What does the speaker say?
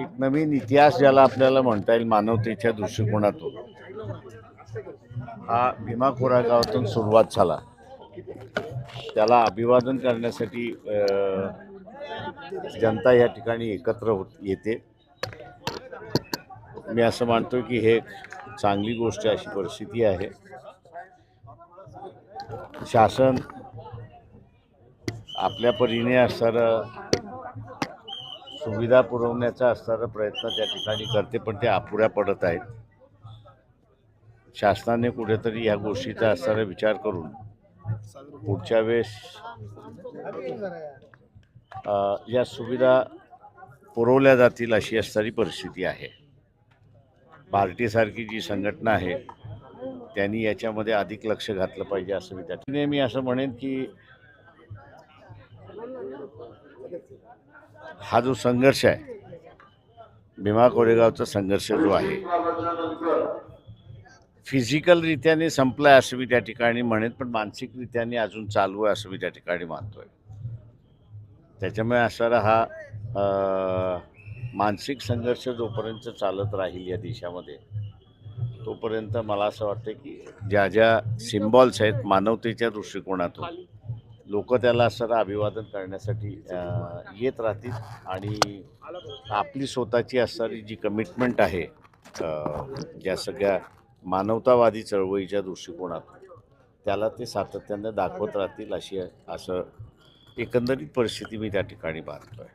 एक नवीन इतिहास ज्याला आपल्याला म्हणता येईल मानवतेच्या दृष्टिकोनातून. हा भीमा कोरागावातून सुरुवात झाला. त्याला अभिवादन करण्यासाठी जनता या ठिकाणी एकत्र होत येते. मी असं मानतो की हे चांगली गोष्ट अशी परिस्थिती आहे. शासन आपल्या परीने असणारं सुविधा पुरवण्याचा असणारा प्रयत्न त्या ठिकाणी करते पण ते अपुऱ्या पडत आहेत. शासनाने कुठेतरी या गोष्टीचा असणारा विचार करून पुढच्या वेळेस या सुविधा पुरवल्या जातील अशी असणारी परिस्थिती आहे. पार्टीसारखी जी संघटना आहे त्यांनी याच्यामध्ये अधिक लक्ष घातलं पाहिजे असं मी त्या मी असं म्हणेन की हा जो संघर्ष आहे भीमा कोरेगावचा संघर्ष जो आहे फिजिकलरित्याने संपलाय असं मी त्या ठिकाणी म्हणेन पण मानसिकरित्याने अजून चालू आहे असं मी त्या ठिकाणी मानतोय. त्याच्यामुळे असणारा हा मानसिक संघर्ष जोपर्यंत चालत राहील या देशामध्ये तोपर्यंत मला असं वाटतं की ज्या ज्या सिम्बॉल्स आहेत मानवतेच्या दृष्टिकोनातून लोक त्याला असणारं अभिवादन करण्यासाठी येत राहतील. आणि आपली स्वतःची असणारी जी कमिटमेंट आहे ज्या या सगळ्या मानवतावादी चळवळीच्या दृष्टिकोनात त्याला ते सातत्यानं दाखवत राहतील अशी असं एकंदरीत परिस्थिती मी त्या ठिकाणी पाहतोय